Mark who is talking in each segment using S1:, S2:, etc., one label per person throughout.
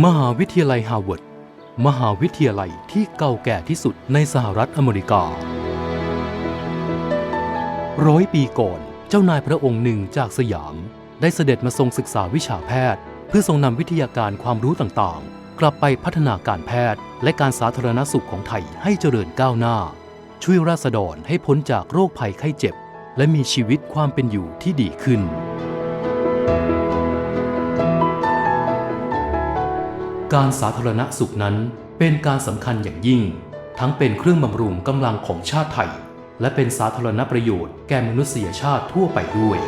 S1: มหาวิทยาลัยฮาร์วาร์ด มหาวิทยาลัยที่เก่าแก่ที่สุดในสหรัฐอเมริกา ร้อยปีก่อน เจ้านายพระองค์หนึ่งจากสยาม ได้เสด็จมาทรงศึกษาวิชาแพทย์ เพื่อทรงนำวิทยาการความรู้ต่างๆ กลับไปพัฒนาการแพทย์ และการสาธารณสุขของไทยให้เจริญก้าวหน้า ช่วยราษฎรให้พ้นจากโรคภัยไข้เจ็บ และมีชีวิตความเป็นอยู่ที่ดีขึ้น การสาธารณสุขนั้นเป็นการสำคัญอย่างยิ่ง ทั้งเป็นเครื่องบำรุงกำลังของชาติไทย และเป็นสาธารณประโยชน์แก่มนุษยชาติทั่วไปด้วย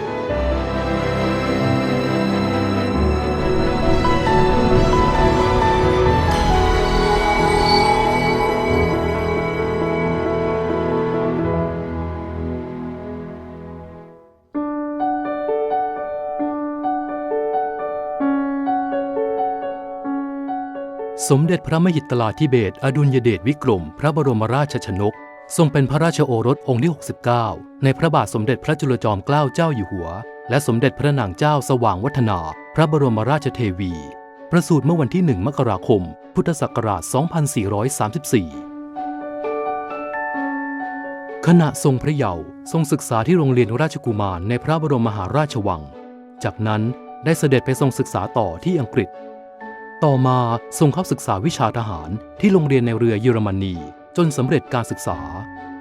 S1: สมเด็จพระมหิตลาธิเบศอดุลยเดชวิกรม พระบรมราชชนก ทรงเป็นพระราชโอรสองค์ที่ 69 ในพระบาทสมเด็จพระจุลจอมเกล้าเจ้าอยู่หัว และสมเด็จพระนางเจ้าสว่างวัฒนา พระบรมราชเทวี ประสูติเมื่อวันที่ 1 มกราคม พุทธศักราช 2434 ขณะทรงพระเยาว์ทรงศึกษาที่โรงเรียนราชกุมารในพระบรมมหาราชวัง จากนั้นได้เสด็จไปทรงศึกษาต่อที่อังกฤษ ต่อมาทรงเข้าศึกษาวิชาทหารที่โรงเรียนในเรือเยอรมนี จนสำเร็จการศึกษา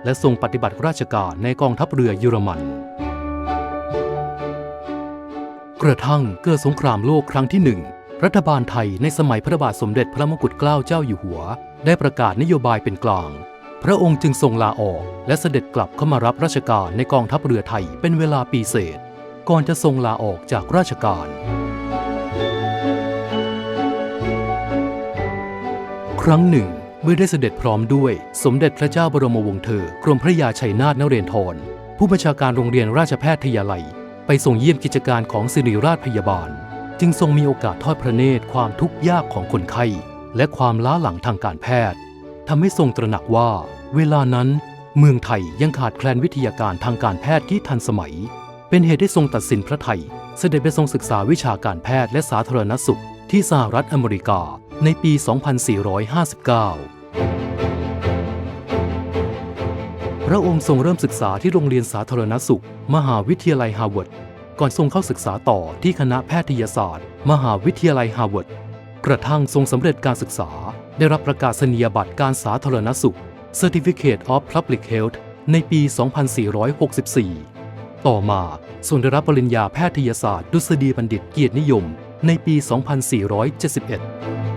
S1: และทรงปฏิบัติราชการในกองทัพเรือเยอรมัน กระทั่งเกิดสงครามโลกครั้งที่หนึ่งรัฐบาลไทยในสมัยพระบาทสมเด็จพระมงกุฎเกล้าเจ้าอยู่หัว ได้ประกาศนโยบายเป็นกลาง พระองค์จึงทรงลาออก และเสด็จกลับเข้ามารับราชการในกองทัพเรือไทยเป็นเวลาปีเศษ ก่อนจะทรงลาออกจากราชการ ครั้งหนึ่ง เมื่อได้เสด็จพร้อมด้วย สมเด็จพระเจ้าบรมวงศ์เธอกรมพระยาชัยนาทนเรนทร ผู้บัญชาการโรงเรียนราชแพทยาลัย ไปส่งเยี่ยมกิจการของสิริราชพยาบาล จึงทรงมีโอกาสทอดพระเนตรความทุกข์ยากของคนไข้ และความล้าหลังทางการแพทย์ทำให้ทรงตระหนักว่า เวลานั้น เมืองไทยยังขาดแคลนวิทยาการทางการแพทย์ที่ทันสมัย เป็นเหตุให้ทรงตัดสินพระไทย เสด็จไปทรงศึกษาวิชาการแพทย์และสาธารณสุขที่สหรัฐอเมริกา ในปี 2459 พระองค์ทรงเริ่มศึกษาที่โรงเรียนสาธารณสุข มหาวิทยาลัยฮาร์วาร์ด ก่อนทรงเข้าศึกษาต่อที่คณะแพทยศาสตร์ มหาวิทยาลัยฮาร์วาร์ด กระทั่งทรงสำเร็จการศึกษา ได้รับประกาศนียบัตรการสาธารณสุข Certificate of Public Health ในปี 2464 ต่อมาทรงได้รับปริญญาแพทยศาสตร์ดุษฎีบัณฑิตเกียรตินิยม ในปี 2471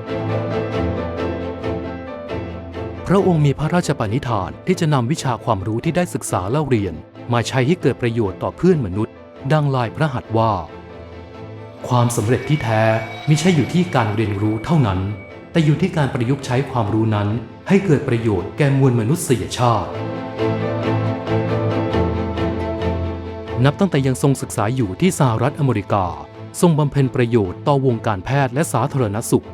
S1: พระองค์มีพระราชปณิธานที่จะนำวิชาความรู้ที่ได้ศึกษาเล่าเรียน มาใช้ให้เกิดประโยชน์ต่อเพื่อนมนุษย์ ดังลายพระหัตถ์ว่า ความสำเร็จที่แท้มิใช่อยู่ที่การเรียนรู้เท่านั้น แต่อยู่ที่การประยุกต์ใช้ความรู้นั้น ให้เกิดประโยชน์แก่มวลมนุษยชาติ นับตั้งแต่ยังทรงศึกษาอยู่ที่สหรัฐอเมริกา ทรงบำเพ็ญประโยชน์ต่อวงการแพทย์และสาธารณสุข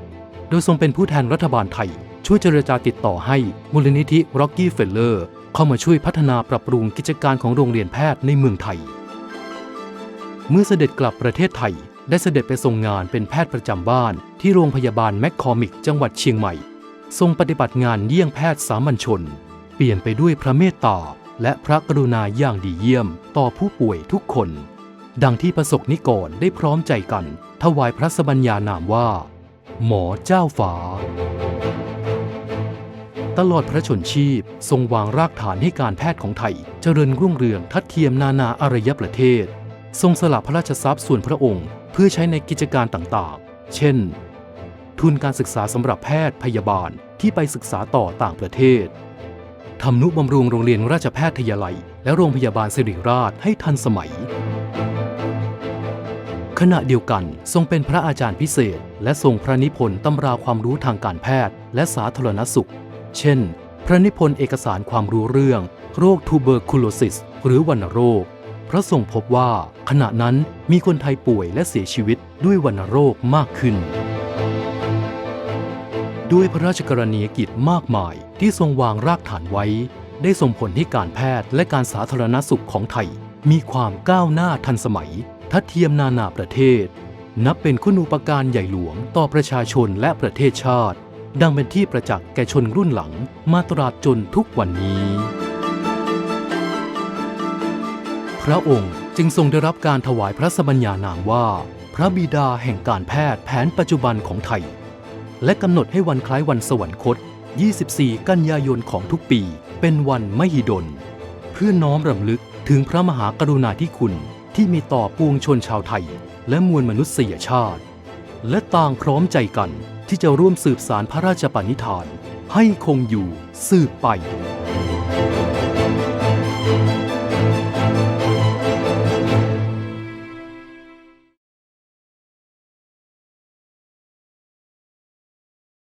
S1: โดยทรงเป็นผู้แทนรัฐบาลไทย ช่วยเจรจาติดต่อให้มูลนิธิ Rocky f e l l e r เข้ามาช่วยพัฒนาปรับปรุงกิจการของโรงเรียนแพทย์ในเมืองไทย เมื่อเสด็จกลับประเทศไทย ได้เสด็จไปทรงงานเป็นแพทย์ประจำบ้าน ที่โรงพยาบาลแมคคอมิก จังหวัดเชียงใหม่ ทรงปฏิบัติงานเยี่ยงแพทย์สามัญชน เปลี่ยนไปด้วยพระเมตตาและพระกรุณาอย่างดีเยี่ยม ต่อผู้ป่วยทุกคน ดังที่ประสบนิกรได้พร้อมใจกัน ถวายพระสบัญญานามว่า หมอเจ้าฟ้า ตลอดพระชนชีพ ทรงวางรากฐานให้การแพทย์ของไทย เจริญรุ่งเรืองทัดเทียมนานาอารยประเทศ ทรงสละพระราชทรัพย์ส่วนพระองค์ เพื่อใช้ในกิจการต่างๆ เช่น ทุนการศึกษาสำหรับแพทย์พยาบาลที่ไปศึกษาต่อต่างประเทศทำนุบำรุงโรงเรียนราชแพทยาลัย และโรงพยาบาลสิริราชให้ทันสมัย ขณะเดียวกันทรงเป็นพระอาจารย์พิเศษ และทรงพระนิพนธ์ตำราความรู้ทางการแพทย์ และสาธารณสุข เช่น พระนิพนธ์เอกสารความรู้เรื่อง โรคทูเบอร์คูโลซิส หรือวัณโรค พระทรงพบว่าขณะนั้นมีคนไทยป่วยและเสียชีวิตด้วยวัณโรคมากขึ้น ด้วยพระราชกรณียกิจมากมายที่ทรงวางรากฐานไว้ ได้ส่งผลให้การแพทย์และการสาธารณสุขของไทย มีความก้าวหน้าทันสมัย ทัดเทียมนานาประเทศ นับเป็นคุณูปการใหญ่หลวงต่อประชาชนและประเทศชาติ ดังเป็นที่ประจักษ์แก่ชนรุ่นหลังมาตราจนทุกวันนี้ พระองค์จึงทรงได้รับการถวายพระสมัญญานามว่า พระบิดาแห่งการแพทย์แผนปัจจุบันของไทย และกำหนดให้วันคล้ายวันสวรรคต 24 กันยายนของทุกปี เป็นวันมหิดล เพื่อน้อมรำลึกถึงพระมหากรุณาธิคุณที่มีต่อปวงชนชาวไทย และมวลมนุษยชาติ และต่างพร้อมใจกัน ที่จะร่วมสืบสารพระราชปณิธาน ให้คงอยู่สืบไป